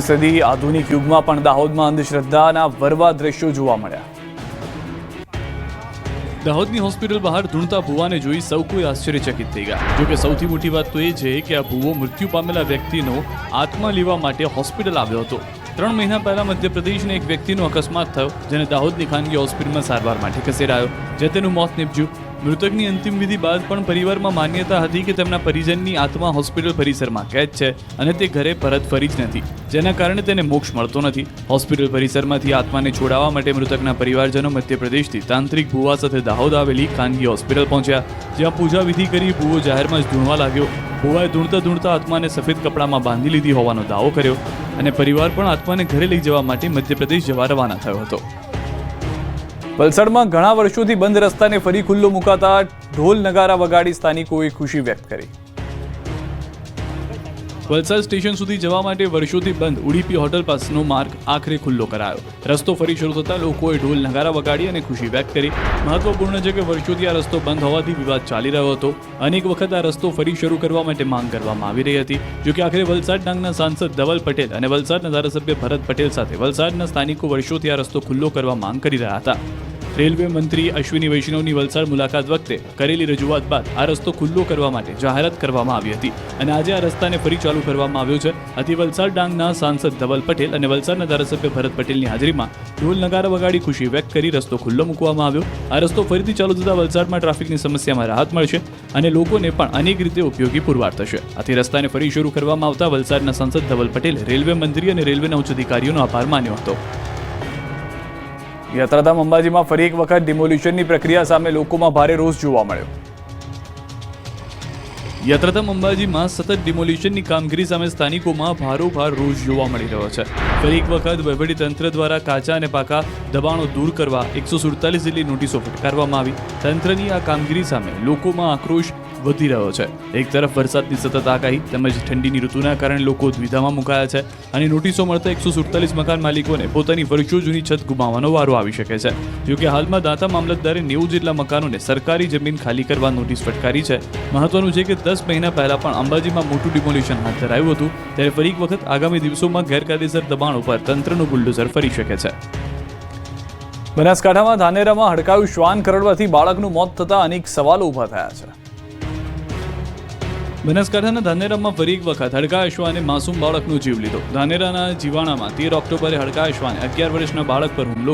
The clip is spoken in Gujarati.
સદી આધુનિક યુગમાં પણ દાહોદમાં અંધશ્રદ્ધાના વરવા દ્રશ્યો જોવા મળ્યા. દાહોદની હોસ્પિટલ બહાર ધૂણતા ભૂવાને જોઈ સૌ કોઈ આશ્ચર્યચકિત થઈ ગયા. જોકે સૌથી મોટી વાત તો એ છે કે આ ભૂવો મૃત્યુ પામેલા વ્યક્તિનો આત્મા લેવા માટે હોસ્પિટલ આવ્યો હતો. ત્રણ મહિના પહેલા મધ્યપ્રદેશને એક વ્યક્તિનો અકસ્માત થયો, જેને દાહોદની ખાનગી હોસ્પિટલમાં સારવાર માટે ખસેડાયો, જે તેનું મોત નીપજ્યું. મૃતકની અંતિમ વિધિ બાદ પણ પરિવારમાં માન્યતા હતી કે તેમના પરિજનની આત્મા હોસ્પિટલ પરિસરમાં કેદ છે અને તે ઘરે પરત ફરી જ નથી. જેના કારણે તેને મોક્ષ મળતો નથી. હોસ્પિટલ પરિસરમાંથી આત્માને છોડાવવા માટે મૃતકના પરિવારજનો મધ્યપ્રદેશથી તાંત્રિક ભુવા સાથે દાહોદ આવેલી ખાનગી હોસ્પિટલ પહોંચ્યા. જ્યાં પૂજા વિધિ કરી ભુવો જાહેરમાં જ ધૂણવા લાગ્યો. ભુવાએ ધૂણતા ધૂણતા આત્માને સફેદ કપડામાં બાંધી લીધી હોવાનો દાવો કર્યો અને પરિવાર પણ આત્માને ઘરે લઈ જવા માટે મધ્યપ્રદેશ જવા રવાના થયો હતો. વલસાડમાં ઘણા વર્ષોથી બંધ રસ્તાને ફરી ખુલ્લો મુકાતા ઢોલ નગારા વગાડી સ્થાનિકોએ ખુશી વ્યક્ત કરી. વલસાડ સ્ટેશન સુધી જવા માટે વર્ષોથી બંધ ઉડીપી હોટલ પાસનો માર્ગ આખરે ખુલ્લો કરાયો. રસ્તો ફરી શરૂ થતા લોકોએ ઢોલ નગારા વગાડી અને ખુશી વ્યક્ત કરી. મહત્વપૂર્ણ છે કે વર્ષોથી આ રસ્તો બંધ હોવાથી વિવાદ ચાલી રહ્યો હતો. અનેક વખત આ રસ્તો ફરી શરૂ કરવા માટે માંગ કરવામાં આવી રહી હતી. જો કે આખરે વલસાડ ડાંગના સાંસદ ધવલ પટેલ અને વલસાડના ધારાસભ્ય ભરત પટેલ સાથે વલસાડના સ્થાનિકો વર્ષોથી આ રસ્તો ખુલ્લો કરવા માંગ કરી રહ્યા હતા. રેલવે મંત્રી અશ્વિની વૈષ્ણવની વલસાડ મુલાકાત વખતે કરેલી રજૂઆત બાદ આ રસ્તો ખુલ્લો કરવા માટે જાહેરાત કરવામાં આવી હતી અને આજે આ રસ્તાને ફરી ચાલુ કરવામાં આવ્યો છે. આથી વલસાડ ડાંગના સાંસદ ધવલ પટેલ અને વલસાડના ધારાસભ્ય ભરત પટેલની હાજરીમાં ઢોલ નગારા વગાડી ખુશી વ્યક્ત કરી રસ્તો ખુલ્લો મૂકવામાં આવ્યો. આ રસ્તો ફરીથી ચાલુ થતાં વલસાડમાં ટ્રાફિકની સમસ્યામાં રાહત મળશે અને લોકોને પણ અનેક રીતે ઉપયોગી પુરવાર થશે. આથી રસ્તાને ફરી શરૂ કરવામાં આવતા વલસાડના સાંસદ ધવલ પટેલ રેલવે મંત્રી અને રેલવેના ઉચ્ચ અધિકારીઓનો આભાર માન્યો હતો. યાત્રાધામ અંબાજીમાં ફરી એક વખત ડિમોલ્યુશનની પ્રક્રિયા સામે લોકોમાં ભારે રોષ જોવા મળ્યો. યાત્રાધામ અંબાજીમાં સતત ડિમોલ્યુશનની કામગીરી સામે સ્થાનિકોમાં ભારોભાર રોષ જોવા મળી રહ્યો છે. ફરી એક વખત તંત્ર દ્વારા કાચા અને પાકા દબાણો દૂર કરવા એકસો સુડતાલીસ જેટલી નોટિસો ફટકારવામાં આવી. તંત્રની આ કામગીરી સામે લોકોમાં આક્રોશ વધી રહ્યો છે. એક તરફ વરસાદની સતત આગાહી તેમજ ઠંડીની ઋતુના કારણે લોકો દ્વિધામાં મુકાયા છે અને નોટિસો મળતા એકસો સુડતાલીસ મકાન માલિકોને પોતાની વર્ષો જૂની છત ગુમાવવાનો વારો આવી શકે છે. જોકે હાલમાં દાતા મામલતદારે નેવું જેટલા મકાનોને સરકારી જમીન ખાલી કરવા નોટિસ ફટકારી છે. મહત્વનું છે કે દસ મહિના પહેલા પણ અંબાજીમાં મોટું ડિમોલિશન હાથ ધરાયું હતું. ત્યારે ફરી એક વખત આગામી દિવસોમાં ગેરકાયદેસર દબાણ ઉપર તંત્રનું બુલડોઝર ફરી શકે છે. બનાસકાંઠામાં ધાનેરામાં હડકાયું શ્વાન કરડવાથી બાળકનું મોત થતા અનેક સવાલો ઊભા થયા છે. બનાસકાંઠાના ધાનેરામાં ફરી એક વખત હડકા અશ્વાને માસૂમ બાળકનો જીવ લીધો. ધાનેરાના જીવાણામાં તેર ઓક્ટોબરે હડકા અશ્વાને અગિયાર વર્ષના બાળક પર હુમલો